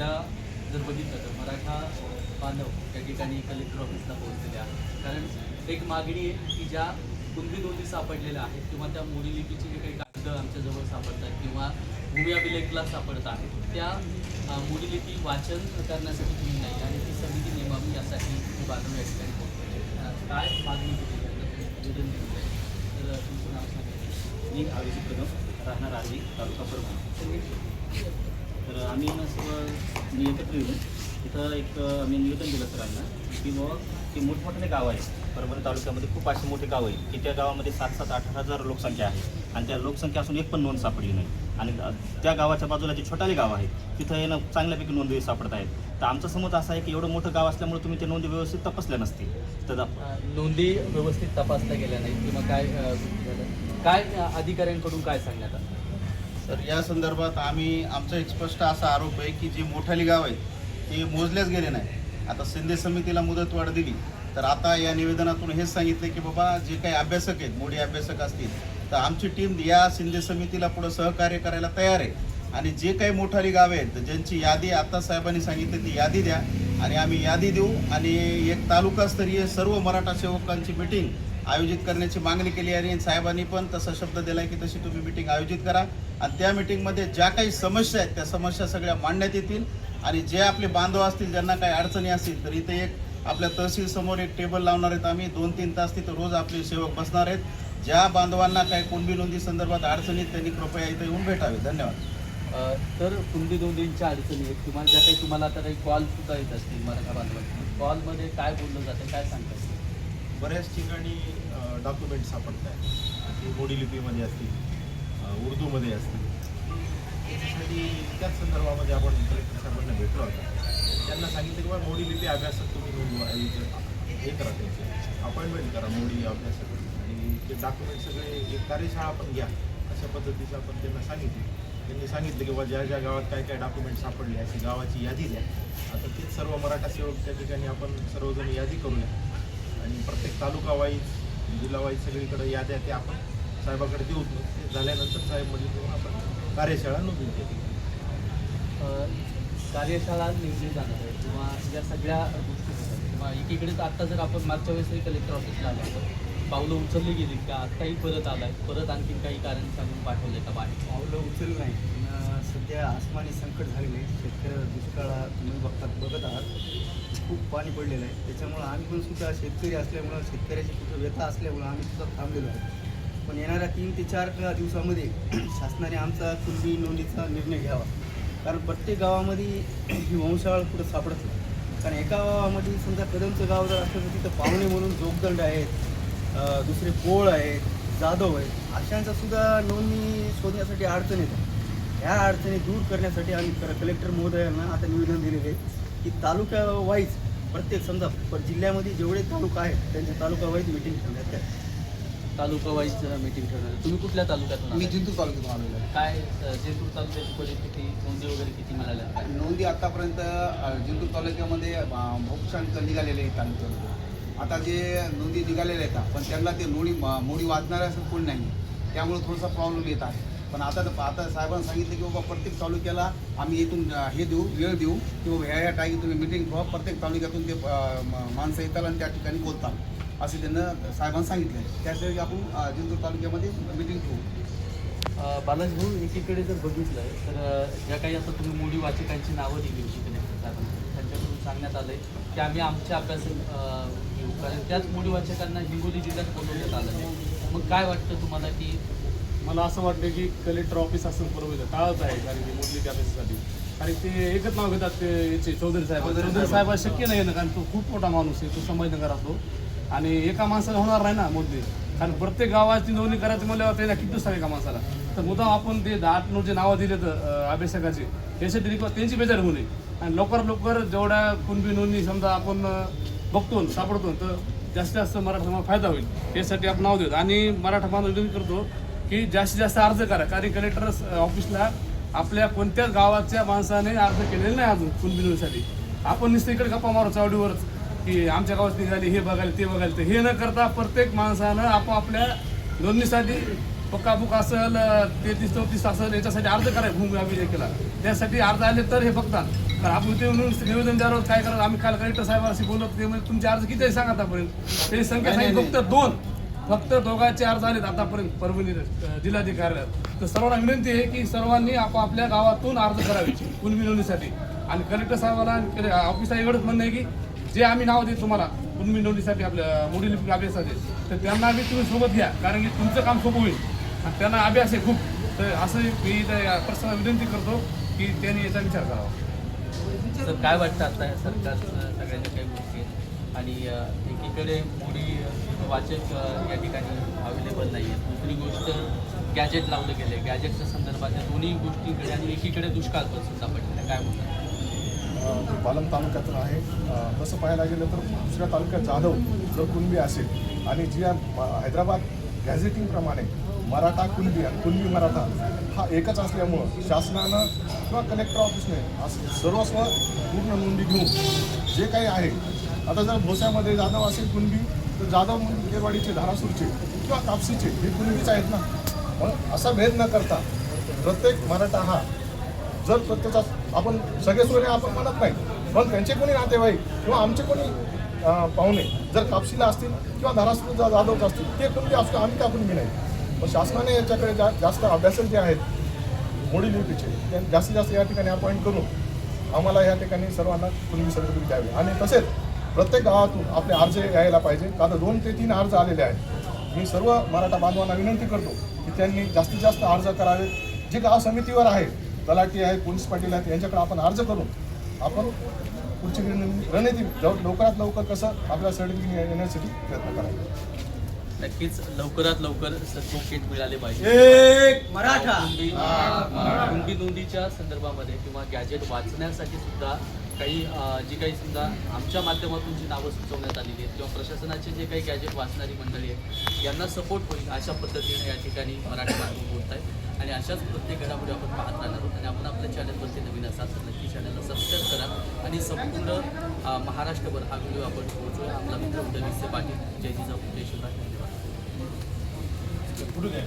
सध्या जर बघितलं तर मराठा बांधव त्या ठिकाणी कलेक्टर ऑफिसला पोहोचलेले आहेत कारण एक मागणी आहे की ज्या कुणबी नोंदी सापडलेल्या आहेत किंवा त्या मोडी लिपीचे जे काही कागद आमच्याजवळ सापडतात किंवा भूमी अभिलेखला सापडत आहेत त्या मोडी लिपी वाचन करण्यासाठी तुम्ही नाही. आणि ती समिती नेमावी यासाठी हे बांधव या ठिकाणी पोहोचलेले काय मागणी केली. तर तुमचं नाव सांगा. मी अभिजित कदम राहणार आर्वी तालुका परभणी. आम्ही ना सर्व मी एकत्र येऊन तिथं एक आम्ही निवेदन दिलं सरांना की मग की मोठमोठे गाव आहे परभणी तालुक्यामध्ये खूप असे मोठे गाव आहे की त्या गावामध्ये सात सात आठ हजार लोकसंख्या आहे. आणि त्या लोकसंख्या असून एक पण नोंद सापडली नाही. आणि त्या गावाच्या बाजूला जे छोटाले गाव आहे तिथं येणं चांगल्यापैकी नोंदी सापडत आहेत. तर आमचा समज असा आहे की एवढं मोठं गाव असल्यामुळे तुम्ही ते नोंदी व्यवस्थित तपासल्या नसतील. तर नोंदी व्यवस्थित तपासल्या गेल्या नाहीत किंवा काय काय अधिकाऱ्यांकडून काय सांगण्यात आलं? तर या संदर्भात आम्ही आमचा एक स्पष्ट असा आरोप आहे की जे मोठाली गाव आहेत ते मोजलेच गेले नाही. आता शिंदे समितीला मुदतवाढ दिली. तर आता या निवेदनातून हेच सांगितले की बाबा जे काही अभ्यासक आहेत मोठी अभ्यासक असतील तर आमची टीम या शिंदे समितीला पुढं सहकार्य करायला तयार आहे. आणि जे काही मोठाली गावे आहेत तर ज्यांची यादी आता साहेबांनी सांगितली ती यादी द्या. आणि आम्ही यादी देऊ. आणि एक तालुकास्तरीय सर्व मराठा सेवकांची मिटिंग आयोजित करण्याची मागणी केली आणि साहेबांनी पण तसा शब्द दिला की तशी तुम्ही मिटिंग आयोजित करा. आणि त्या मिटिंगमध्ये ज्या काही समस्या आहेत त्या समस्या सगळ्या मांडण्यात येतील. आणि जे आपले बांधव असतील ज्यांना काही अडचणी असतील तर इथे एक आपल्या तहसील समोर एक टेबल लावणार आहेत आम्ही. दोन तीन तास तिथं रोज आपले सेवक बसणार आहेत. ज्या बांधवांना काही कुणबी नोंदी संदर्भात अडचणीत त्यांनी कृपया इथे येऊन भेटावे. धन्यवाद. तर कुंडी नोंदींच्या अडचणी आहेत. किंवा ज्या काही तुम्हाला आता काही कॉल सुद्धा येत असतील मराठा बांधवांची. कॉलमध्ये काय बोललं जातं काय सांगतात बऱ्याच ठिकाणी डॉक्युमेंट सापडत आहेत. ते मोडी लिपीमध्ये असतील उर्दूमध्ये असतील. त्याच्यासाठी त्याच संदर्भामध्ये आपण कलेक्टर साहेबांना भेटलो होतो त्यांना सांगितलं की बा मोडी लिपी अभ्यासक तुम्ही नोंदवा. हे करा त्यांचे. अपॉइंटमेंट करा मोडी अभ्यासक. आणि ते डॉक्युमेंट सगळे एक कार्यशाळा पण घ्या. अशा पद्धतीचं आपण त्यांना सांगितलं. त्यांनी सांगितलं की बाबा ज्या ज्या गावात काय काय डॉक्युमेंट सापडले अशी गावाची यादी द्या. आता तेच सर्व मराठा सेवक त्या ठिकाणी आपण सर्वजण यादी करूया. आणि प्रत्येक तालुका वाईज जिल्हा वाईज सगळीकडे याद्या त्या आपण साहेबाकडे देऊ ते झाल्यानंतर साहेब म्हणजे आपण कार्यशाळा नोंदवून घेतो अ, कार्यशाळा नेमली जाणार आहे किंवा या सगळ्या गोष्टी किंवा एकीकडेच आता जर आपण मागच्या वेळेसही कलेक्टर ऑफिसला आलो तर पावलं उचलली गेली का? आत्ताही परत आलाय. परत आणखीन काही कारण सांगून पाठवलंय का बाहेर? पावलं उचल नाही सध्या आसमानी संकट झालेले आहे. शेतकऱ्याला दुष्काळा तुम्ही बघतात बघत आहात. खूप पाणी पडलेलं आहे. त्याच्यामुळं आम्ही पण सुद्धा शेतकरी असल्यामुळं शेतकऱ्याची कुठं व्यथा असल्यामुळं आम्ही सुद्धा थांबलेलो आहे. पण येणाऱ्या तीन ते चार दिवसामध्ये शासनाने आमचा कुणबी नोंदीचा निर्णय घ्यावा. कारण प्रत्येक गावामध्ये ही वंशाळ कुठं सापडत नाही. कारण एका गावामध्ये समजा कदमचं गाव जर असलं तर तिथं पाहुणे म्हणून जोगदंड आहेत दुसरे पोळ आहेत जाधव आहेत अशांचा सुद्धा नोंदणी शोधण्यासाठी अडचण येतात. ह्या अडचणी दूर करण्यासाठी आम्ही कलेक्टर महोदयांना आता निवेदन दिलेले आहे. की तालुका वाईज प्रत्येक समजा प- जिल्ह्यामध्ये जेवढे तालुका आहेत त्यांच्या तालुका वाईज मिटिंग ठेवण्यात यावी. तालुका वाईज मीटिंग ठेवणार आहे. तुम्ही कुठल्या तालुक्यातून मी? जिंतूर तालुक्यातून आलेलो आहे काय जेतूर तालुक्याची परिस्थिती नोंदी वगैरे किती मिळाल्या नोंदी आतापर्यंत जिंतूर तालुक्यामध्ये भोक्षांक निघालेले आहेत तालुक्यात आता जे नोंदी निघालेल्या आहेत पण त्यांना ते नोडी मोडी वाचणारे असं कोणी नाही त्यामुळे थोडासा प्रॉब्लेम येत आहे पण आता आता साहेबांनी सांगितलं की बाबा प्रत्येक तालुक्याला आम्ही इथून हे देऊ वेळ देऊ की बाबा ह्या ह्या टाईम तुम्ही मिटिंग ठेवा प्रत्येक तालुक्यातून ते माणसं येतात आणि त्या ठिकाणी बोलतात. असे त्यांना साहेबांनी सांगितलं आहे त्यासाठी आपण जिंतूर तालुक्यामध्ये मिटिंग ठेवू. बालाजी भाऊ एकीकडे जर बघितलं तर ज्या काही आता तुम्ही मोडी वाचकांची नावं दिली होती त्यांच्याकडून सांगण्यात आलंय की आम्ही आमच्या अभ्यास घेऊ. कारण त्याच मोडी वाचकांना हिंगोली जिल्ह्यात बोलवण्यात आलं आहे मग काय वाटतं तुम्हाला की मला असं वाटतं की कलेक्टर ऑफिस असून बरोबर टाळत आहे कारण की मुरली अभ्यासासाठी आणि ते एकच नाव घेतात ते याचे चौधरी साहेब. चौधरी साहेब. शक्य नाही ना कारण तो खूप मोठा माणूस आहे तो संभाजीनगर असतो. आणि एका माणसाला होणार नाही ना मोदली कारण प्रत्येक गावाची नोंदणी करायची म्हणल्यावर त्याला किती दिवस एका माणसाला? तर मुद्दाम आपण ते दहा आठ नऊ जे नावं दिले तर अभ्यासकाचे त्यासाठी रिक्वा त्यांची बेजार होऊ नये. आणि लवकर लवकर जेवढ्या कुणबी नोंदणी समजा आपण बघतो सापडतो तर जास्तीत जास्त मराठा समाज फायदा होईल. यासाठी आपण नाव देतो आणि मराठा विनंती करतो. की जास्तीत जास्त अर्ज करा. कारण कलेक्टर ऑफिसला आपल्या कोणत्याच गावाच्या माणसाने अर्ज केलेला नाही अजून कुणबिनूसाठी आपण नुसतं इकडे गप्पा मारू चावडीवरच की आमच्या गावात निघाली हे बघायला ते बघायला. ते हे न करता प्रत्येक माणसानं आपापल्या नोंदणीसाठी पक्का बुक असेल तेहतीस चौतीस असेल याच्यासाठी अर्ज करायला भूमी अभिलेखेला त्यासाठी अर्ज आले तर हे बघतात. कारण आपण ते म्हणून निवेदन द्यावर काय करत आम्ही काल कलेक्टर साहेबांशी बोलत ते म्हणजे तुमचे अर्ज किती आहे सांगा आतापर्यंत? ते संख्या सांगितली फक्त दोन. फक्त दोघांचे अर्ज आलेत आतापर्यंत परभणी अं, जिल्हाधिकाऱ्यात तर सर्वांना विनंती आहे की सर्वांनी आपापल्या गावातून अर्ज करावे कुणबी नोंदणीसाठी आणि कलेक्टर साहेबांना आणि ऑफिसला एवढंच म्हणणं आहे की जे आम्ही नाव देत तुम्हाला कुणबी नोंदणीसाठी आपल्या मोडी लिपिक अभ्यासाचे तर त्यांना बी तुम्ही सोबत घ्या कारण की तुमचं काम सोपं होईल. आणि त्यांना अभ्यास आहे खूप. तर असं मी प्रश्न विनंती करतो की त्यांनी याचा विचार करावा. सर काय वाटतं आता या सरकारचं सगळ्यांच्या काही गोष्टी? आणि एकीकडे मोडी वाचक या ठिकाणी अवेलेबल नाही आहेत दुसरी गोष्ट गॅजेट लावलं गेले गॅजेटच्या संदर्भात या दोन्ही गोष्टींकडे आणि एकीकडे दुष्काळ पण सुद्धा पडलेला आहे. काय म्हणतात? पालम तालुक्यातून आहे. तसं पाहायला गेलं तर दुसऱ्या तालुक्यात जाधव जर कुणबी असेल आणि जी हैदराबाद गॅझेटिंगप्रमाणे मराठा कुणबी आणि कुणबी मराठा हा एकच असल्यामुळं शासनानं किंवा कलेक्टर ऑफिसने असं सर्वस्व पूर्ण नोंदी घेऊन जे काही आहे आता जर भोस्यामध्ये जाधव असेल कुणबी तर जाधव केरवाडीचे धारासूरचे किंवा कापसीचे हे कुणबीच आहेत ना. मग असा भेद न करता प्रत्येक मराठा हा जर प्रत्येकाचा आपण सगळे सोने आपण म्हणत नाही पण त्यांचे कोणी नातेवाईक किंवा आमचे कोणी पाहुणे जर कापशीला असतील किंवा धारासूर जा- जाधवच असतील ते कुणबी असतो आम्ही का कुणबी नाही? पण शासनाने याच्याकडे जा जास्त अभ्यासक जे आहेत मोडी लिपीचे ते जास्तीत जास्त या ठिकाणी अपॉइंट करून आम्हाला या ठिकाणी सर्वांना कुणबी सर्टिफिकेट द्यावे. आणि तसेच प्रत्येक गावातून आपले अर्ज यायला पाहिजे. का दोन ते तीन अर्ज आलेले आहेत. मी सर्व मराठा बांधवांना विनंती करतो की त्यांनी जास्तीत जास्त अर्ज करावे जे गाव समितीवर आहे तलाठी आहे पोलीस पाटील आहेत यांच्याकडे आपण अर्ज करून आपण पुढची रणनीती लवकरात लवकर कसं आपल्या सर्टिफिकेट येण्यासाठी प्रयत्न करायचा नक्कीच लवकरात लवकर सर्टिफिकेट मिळाले पाहिजे. मराठा. कुणबी नोंदीच्या संदर्भामध्ये किंवा गॅजेट वाचण्यासाठी सुद्धा काही जी काही समजा आमच्या माध्यमातून जी नावं सुचवण्यात आलेली आहेत किंवा प्रशासनाचे जे काही गॅजेट वाचणारी मंडळी आहेत यांना सपोर्ट होईल अशा पद्धतीने या ठिकाणी मराठी बांधव बोलत आहेत आणि अशाच प्रत्येक घडामोडी आपण पाहत राहणार आहोत. आणि आपण आपल्या चॅनलवरती नवीन असाल तर नक्की चॅनलला सबस्क्राईब करा. आणि संपूर्ण महाराष्ट्रभर हा व्हिडिओ आपण पोहोचूया आपला मित्र उदय विसे पाटील. जय जिजाऊ. जय शिवराय. धन्यवाद. 모르네.